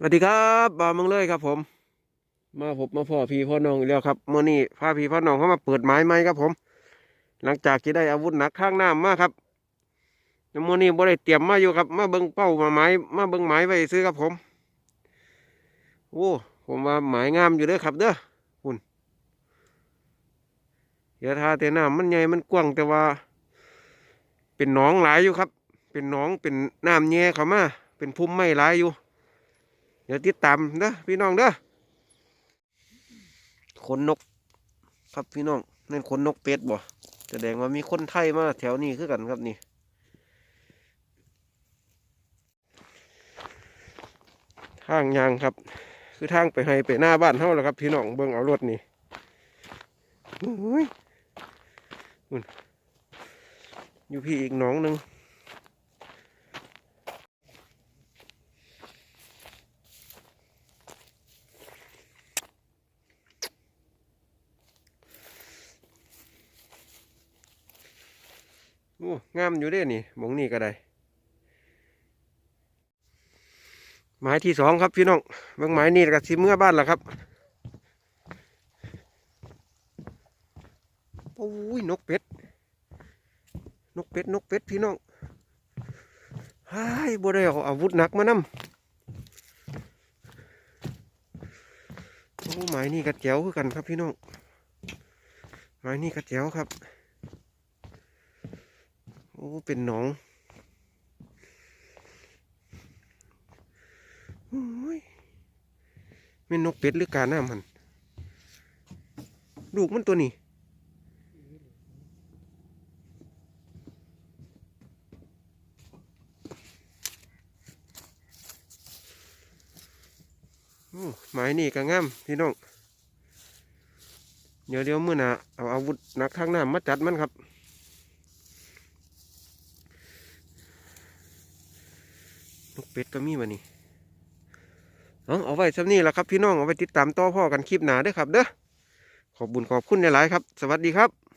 สวัสดีครับบ่าวมึงเลยครับผม มาพบมาพ่อพี่พ่อน้องอีกแล้วครับเมื่อนี้พาพี่พ่อน้องเข้ามาเปิดไม้ไม้ครับผม หลังจากที่ได้อาวุธหนักข้างหน้ามากครับแล้วมื่อนี้บ่ได้เตรียมมาอยู่ครับ มาเบิ้งเป้ามาไม้มาเบิ้งไม้ไว้ซื้อครับผมโอ้ผมว่าหมายงามอยู่เด้อครับ เด้อคุณอย่าทาแต่น้ำมันใหญ่มันกว้างแต่ว่า เป็นหนองหลายอยู่ครับ เป็นหนองเป็นน้ำแย่เขามาเป็นพุ่มไม้หลายอยู่ เดี๋ยวติดตามเด้อพี่น้องเด้อขนนก ครับพี่น้องนั่นขนนกเป็ดบ่แสดงว่ามีคนไทยมาแถวนี้คือกันครับนี่ทางยางครับ คือทางไปให้ไปหน้าบ้านเฮาแล้วครับ พี่น้องเบิ่งเอารถนี่อ้ยนู่อยู่พี่อีกหนองหนึ่ง โอ้งามอยู่เด้นี่มองนี่ก็ได้หมายที่สองครับพี่น้องเบางหมายนี่ก็สิเมื่อบ้านละครับโอ้ยนกเป็ด นกเป็ดนกเป็ดพี่น้องไอ้ายบ่ได้เอาอาวุธหนักมานำโอ้หมายนี่กระเจียวคือกันครับพี่น้องหมายนี่กระเจียวครับ โอ้ เป็นหนองโอ้ยแม่นนกเป็ดหรือกาหน้ามันลูกมันตัวนี้โอ้หมายนี่ก็งามพี่น้อง เดี๋ยวเดี๋ยวมื่อหน่ะเอาอาวุธหนักข้างหน้ามาจัดมันครับ นกเป็ดก็มีมานี่เอาเอาไว้สำนี้แหละครับพี่น้องเอาไว้ติดตามต่อพ่อกันคลิปหนาด้วยครับเด้อขอบบุญขอบคุณหลายๆครับ สวัสดีครับ